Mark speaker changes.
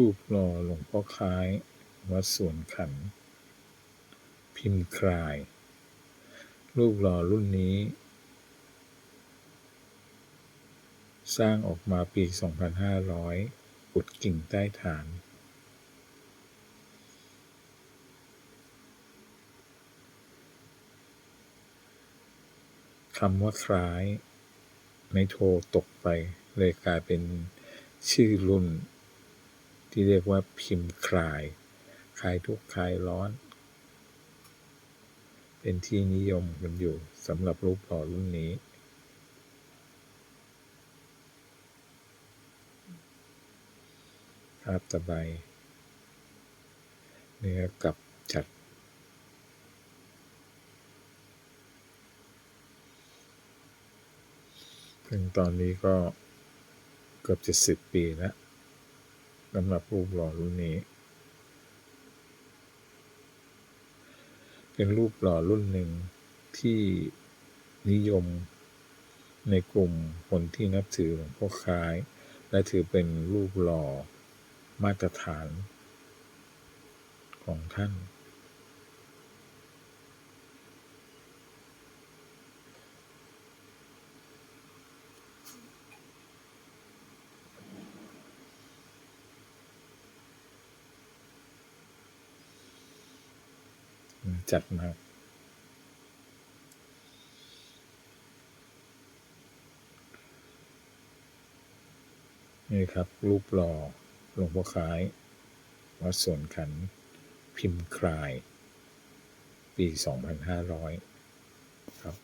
Speaker 1: รูปหล่อหลวงพ่อคล้าย วัดสวนขัน พิมพ์คลาย รูปหล่อรุ่นนี้ สร้างออกมาปี 2500 อุดกิ่งใต้ฐาน คำว่าคล้ายไม่โทรตกไปเลยกลายเป็นชื่อรุ่น ที่เรียกว่าพิมพ์คลาย คลายทุกคลายร้อน เป็นที่นิยมกันอยู่สำหรับรูปหล่อรุ่นนี้ภาพตะไบเนื้อกับจัด ถึงตอนนี้ก็เกือบจะสิบปีแล้ว สำหรับรูปหล่อรุ่นนี้ เป็นรูปหล่อรุ่นหนึ่งที่นิยมในกลุ่มคนที่นับถือหลวงพ่อคล้าย และถือเป็นรูปหล่อมาตรฐานของท่าน จัดมากนี่ครับ รูปหล่อหลวงพ่อคล้าย วัดสวนขัน พิมพ์คลาย ปี 2500 ครับ